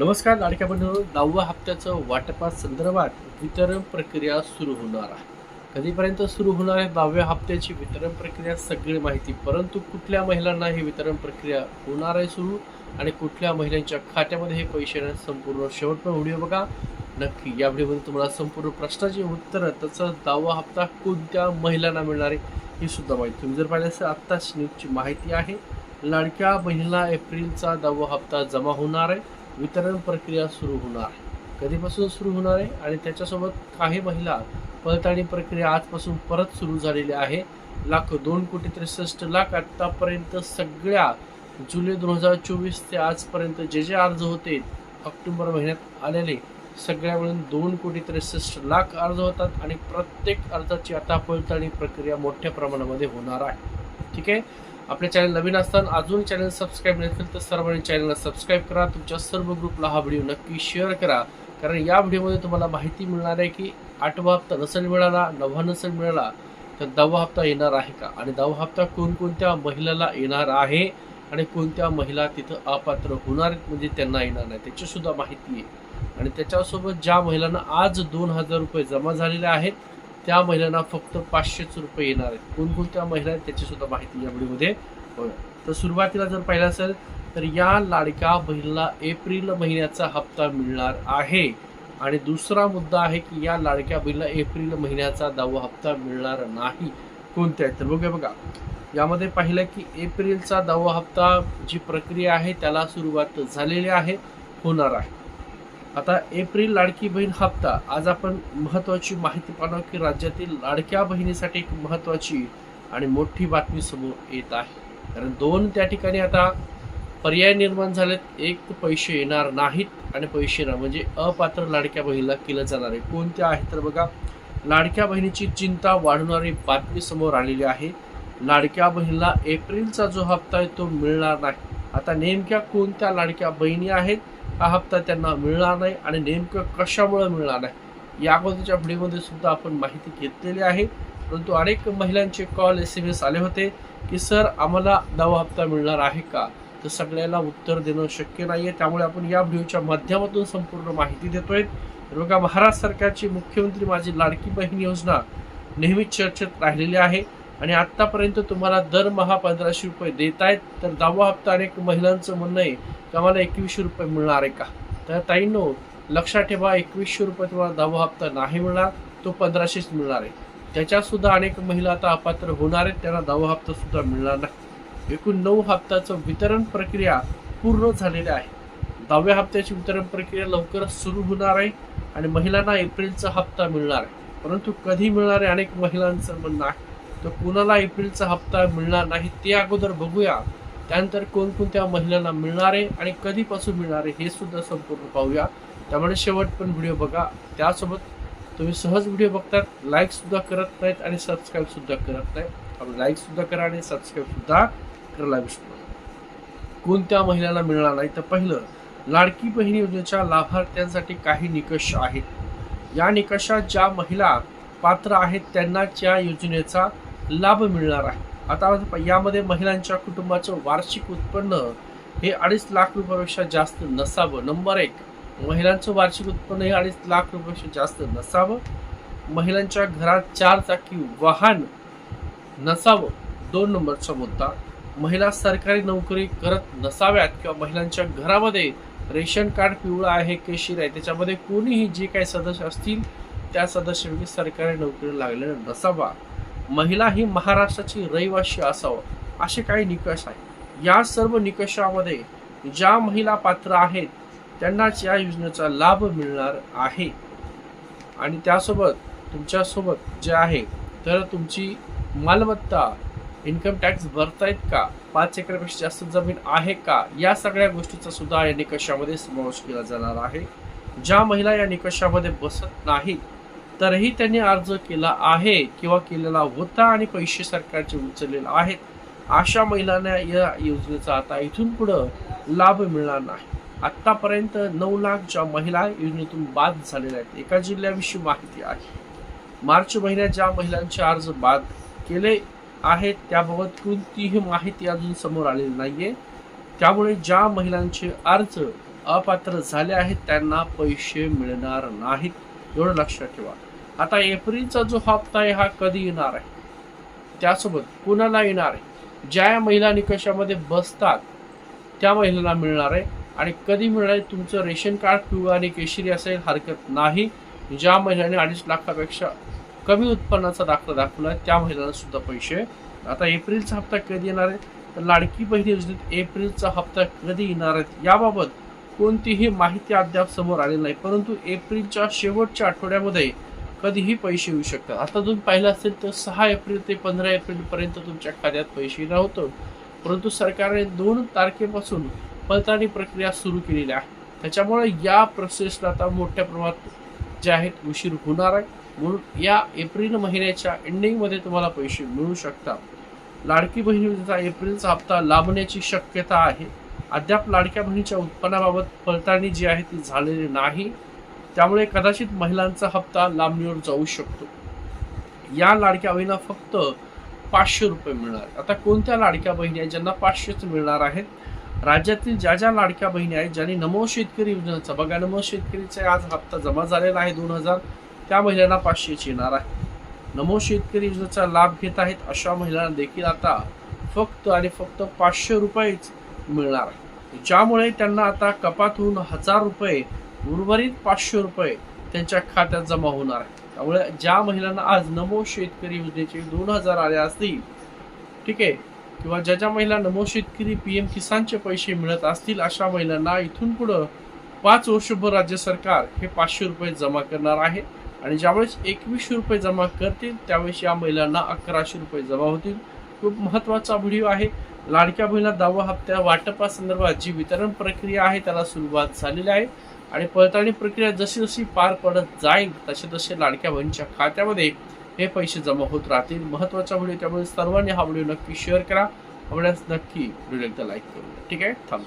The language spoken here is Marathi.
नमस्कार लाडक्या बंधू. दहाव्या हप्त्याचं वाटपासंदर्भात वितरण प्रक्रिया सुरू होणार आहे. कधीपर्यंत सुरू होणार आहे? दहाव्या हप्त्याची वितरण प्रक्रिया सगळी माहिती. परंतु कुठल्या महिलांना ही वितरण प्रक्रिया होणार आहे सुरू? आणि कुठल्या महिलांच्या खात्यामध्ये हे पैसे संपूर्ण शेवटपर्यंत व्हिडिओ बघा. नक्की या व्हिडिओमध्ये तुम्हाला संपूर्ण प्रश्नाची उत्तरं तसंच दहावा हप्ता कोणत्या महिलांना मिळणार आहे ही सुद्धा माहिती. तुम्ही जर पाहिलं असेल आत्ताच न्यूजची माहिती आहे. लाडक्या महिला एप्रिलचा दहावा हप्ता जमा होणार आहे. वितरण प्रक्रिया सुरू होणार. आहे कधीपासून सुरू होणार आहे आणि त्याच्यासोबत काही महिला पडताळणी प्रक्रिया आजपासून परत सुरू झालेली आहे. लाख दोन कोटी त्रेसष्ट लाख आत्तापर्यंत सगळ्या जुलै दोन हजार चोवीस ते आजपर्यंत जे जे अर्ज होते ऑक्टोबर महिन्यात आलेले सगळ्या मिळून दोन कोटी त्रेसष्ट लाख अर्ज होतात आणि प्रत्येक अर्जाची आता पडताळणी प्रक्रिया मोठ्या प्रमाणामध्ये होणार आहे. ठीक आहे? आपल्या चॅनल नवीन असताना अजून चॅनल सबस्क्राईब नसेल तर सर्वांनी चॅनलला सबस्क्राईब करा. तुमच्या सर्व ग्रुपला हा व्हिडिओ नक्की शेअर करा. कारण या व्हिडिओमध्ये तुम्हाला माहिती मिळणार आहे की आठवा हप्ता नसेल मिळाला नववा नसेल मिळाला तर दहावा हप्ता येणार आहे का? आणि दहावा हप्ता कोणकोणत्या महिलाला येणार आहे आणि कोणत्या महिला तिथं अपात्र होणार म्हणजे त्यांना येणार नाही त्याचीसुद्धा माहिती आहे. आणि त्याच्यासोबत ज्या महिलांना आज दोन हजार रुपये जमा झालेले आहेत त्या महिलांना फक्त पाचशेच रुपये येणार आहेत. कोणकोणत्या महिला आहेत त्याचीसुद्धा माहिती या व्हिडिओमध्ये बघा तर सुरुवातीला जर पाहिलं असेल तर या लाडक्या बहिणीला एप्रिल महिन्याचा हप्ता मिळणार आहे. आणि दुसरा मुद्दा आहे की या लाडक्या बहिणीला एप्रिल महिन्याचा दहावा हप्ता मिळणार नाही. कोणत्या आहेत? तर बघूया बघा. यामध्ये पाहिलं की एप्रिलचा दहावा हप्ता जी प्रक्रिया आहे त्याला सुरुवात झालेली आहे होणार आहे. आता एप्रिल लाडकी बहीण हप्ता. आज आपण महत्वाची माहिती पाहणार की राज्यातील लाडक्या बहिणीसाठी एक महत्वाची आणि मोठी बातमी समोर येत आहे. कारण दोन त्या ठिकाणी आता पर्याय निर्माण झालेत. एक पैसे येणार नाहीत आणि पैसे येणार. म्हणजे अपात्र लाडक्या बहिणीला केलं जाणार आहे. कोणत्या आहेत तर बघा लाडक्या बहिणीची चिंता वाढवणारी बातमी समोर आलेली आहे. लाडक्या बहिणीला एप्रिलचा जो हप्ता आहे तो मिळणार नाही. आता नेमक्या कोणत्या लाडक्या बहिणी आहेत? हा हप्ता त्यांना मिळणार नाही आणि नेमकं कशामुळे मिळणार नाही या अगोदरच्या व्हिडिओमध्ये सुद्धा आपण माहिती घेतलेली आहे. परंतु अनेक महिलांचे कॉल एस एम एस आले होते की सर आम्हाला दवा हप्ता मिळणार आहे का? तर सगळ्याला उत्तर देणं शक्य नाही आहे त्यामुळे आपण या व्हिडिओच्या माध्यमातून संपूर्ण माहिती देतोय. तर बघा महाराष्ट्र सरकारची मुख्यमंत्री माझी लाडकी बहीण योजना नेहमीच चर्चेत राहिलेली आहे. आणि आत्तापर्यंत तुम्हाला दरमहा पंधराशे रुपये देत आहेत तर दहावा हप्ता अनेक महिलांचं म्हणणं आहे की आम्हाला एकवीसशे रुपये मिळणार आहे का? तर ताईंनो लक्षात ठेवा एकवीसशे रुपये तुम्हाला दहावा हप्ता नाही मिळणार तो पंधराशेच मिळणार आहे. त्याच्यातसुद्धा अनेक महिला आता अपात्र होणार आहेत त्यांना दहावा हप्तासुद्धा मिळणार नाही. एकूण नऊ हप्त्याचं वितरण प्रक्रिया पूर्ण झालेली आहे. दहाव्या हप्त्याची वितरण प्रक्रिया लवकरच सुरू होणार आहे आणि महिलांना एप्रिलचा हप्ता मिळणार आहे. परंतु कधी मिळणार आहे अनेक महिलांचं म्हणणं आहे. तर कुणाला एप्रिलचा हप्ता मिळणार नाही ते अगोदर बघूया. त्यानंतर कोणकोणत्या महिलांना मिळणार आहे आणि कधीपासून मिळणार आहे हे सुद्धा संपूर्ण पाहूया. त्यामुळे शेवट पण व्हिडिओ बघा. त्यासोबत तुम्ही सहज व्हिडिओ बघतात लाईक सुद्धा करत नाहीत आणि सबस्क्राईब सुद्धा करत नाहीत. आपण लाईक सुद्धा करा आणि सबस्क्राईब सुद्धा करायला विसरू नका. कोणत्या महिलांना मिळणार नाही? तर पहिलं लाडकी बहीण योजनेच्या लाभार्थ्यांसाठी काही निकष आहेत. या निकषात ज्या महिला पात्र आहेत त्यांनाच या योजनेचा लाभ मिळणार आहे. आता यामध्ये महिलांच्या कुटुंबाचं वार्षिक उत्पन्न हे अडीच लाख रुपयापेक्षा जास्त नसावं. नंबर एक महिलांचं वार्षिक उत्पन्न हे अडीच लाख रुपयापेक्षा जास्त नसावं. महिलांच्या घरात चार चाकी वाहन नसावं. दोन नंबरचा मुद्दा महिला सरकारी नोकरी करत नसाव्यात किंवा महिलांच्या घरामध्ये रेशन कार्ड पिवळं आहे केशीर आहे त्याच्यामध्ये कोणीही जे काही सदस्य असतील त्या सदस्यांनी सरकारी नोकरी लागलेला नसावा महिला ही महाराष्ट्राची रहिवाशी असावं असे काही निकष आहेत. या सर्व निकषामध्ये ज्या महिला पात्र आहेत त्यांनाच या योजनेचा लाभ मिळणार आहे. आणि त्यासोबत तुमच्यासोबत जे आहे तर तुमची मालमत्ता इन्कम टॅक्स भरतायत का? पाच एकरपेक्षा जास्त जमीन आहे का? या सगळ्या गोष्टीचा सुद्धा या निकषामध्ये समावेश केला जाणार आहे. ज्या महिला या निकषामध्ये बसत नाहीत तरीही त्यांनी अर्ज केला आहे किंवा केलेला होता आणि पैसे सरकारचे उचललेले आहेत. अशा महिलांना या योजनेचा आता इथून पुढं लाभ मिळणार नाही. आतापर्यंत नऊ लाख ज्या महिला योजनेतून बाद झालेल्या आहेत एका जिल्ह्याविषयी माहिती आहे. मार्च महिन्यात ज्या महिलांचे अर्ज बाद केले आहेत त्याबाबत कोणतीही माहिती अजून समोर आलेली नाहीये. त्यामुळे ज्या महिलांचे अर्ज अपात्र झाले आहेत त्यांना पैसे मिळणार नाहीत. एवढं लक्षात ठेवा. आता एप्रिलचा जो हप्ता आहे हा कधी येणार आहे? त्यासोबत कुणाला येणार आहे. ज्या महिला निकषामध्ये बसतात त्या महिलांना मिळणार आहे. आणि कधी मिळणार आहे तुमचं रेशन कार्ड पिवळं आणि केशरी असेल हरकत नाही. ज्या महिलांनी अडीच लाखापेक्षा कमी उत्पन्नाचा दाखला दाखवला त्या महिलांना सुद्धा पैसे. आता एप्रिलचा हप्ता कधी येणार आहे? तर लाडकी बहीण योजनेत एप्रिलचा हप्ता कधी येणार आहे? याबाबत कोणतीही माहिती अद्याप समोर आलेली नाही. परंतु एप्रिलच्या शेवटच्या आठवड्यामध्ये कधीही पैसे येऊ शकतात. आता तुम्ही पाहिलं असेल तर सहा एप्रिल ते पंधरा एप्रिल पर्यंत तुमच्या खात्यात पैसे नव्हतं परंतु सरकारने दोन तारखेपासून पडताळणी प्रक्रिया सुरू केलेली आहे. त्याच्यामुळे या प्रोसेसला आता मोठ्या प्रमाणात जे आहेत उशीर होणार आहे. म्हणून या एप्रिल महिन्याच्या एंडिंगमध्ये तुम्हाला पैसे मिळू शकतात. लाडकी बहिणीचा एप्रिलचा हप्ता लांबण्याची शक्यता आहे. अद्याप लाडक्या बहिणीच्या उत्पन्नाबाबत पडताळणी जी आहे ती झालेली नाही. त्यामुळे कदाचित महिलांचा हप्ता लांबणीवर जाऊ शकतो. या लाडक्या बहिणीला फक्त पाचशे रुपये मिळणार. आता कोणत्या लाडक्या बहिणी आहेत ज्यांना पाचशेच मिळणार आहेत? राज्यातील ज्या ज्या लाडक्या बहिणी आहेत ज्यांनी नमो शेतकरी योजनेचा बघा नमो शेतकरीचा आज हप्ता जमा झालेला आहे दोन हजार. त्या महिलांना पाचशेच येणार आहे. नमो शेतकरी योजनेचा लाभ घेत आहेत अशा महिलांना देखील आता फक्त आणि फक्त पाचशे रुपयेच मिळणार आहे ज्यामुळे त्यांना आता कपात होऊन हजार रुपये उर्वरित पाचशे रुपये त्यांच्या खात्यात जमा होणार आहे त्यामुळे ज्या महिलांना आज नमो शेतकरी योजनेचे दोन हजार आले असतील ठीक आहे किंवा ज्या ज्या महिला नमो शेतकरी पी एम किसानचे पैसे मिळत असतील अशा महिलांना इथून पुढं पाच वर्षभर राज्य सरकार हे पाचशे रुपये जमा करणार आहे. आणि ज्यावेळेस एकवीसशे रुपये जमा करतील त्यावेळेस या महिलांना अकराशे रुपये जमा होतील. खूप महत्त्वाचा व्हिडिओ आहे. लाडक्या बहिणीला दहावा हप्त्या वाटपासंदर्भात जी वितरण प्रक्रिया आहे त्याला सुरुवात झालेली आहे. आणि पडताळणी प्रक्रिया जशी जशी पार पडत जाईल तसे तसे लाडक्या बहिणीच्या खात्यामध्ये हे पैसे जमा होत राहतील. महत्त्वाचा व्हिडिओ त्यामुळे सर्वांनी हा व्हिडिओ नक्की शेअर करा. आवडल्यास नक्की व्हिडिओ एकदा लाईक करू ठीक आहे? थांब.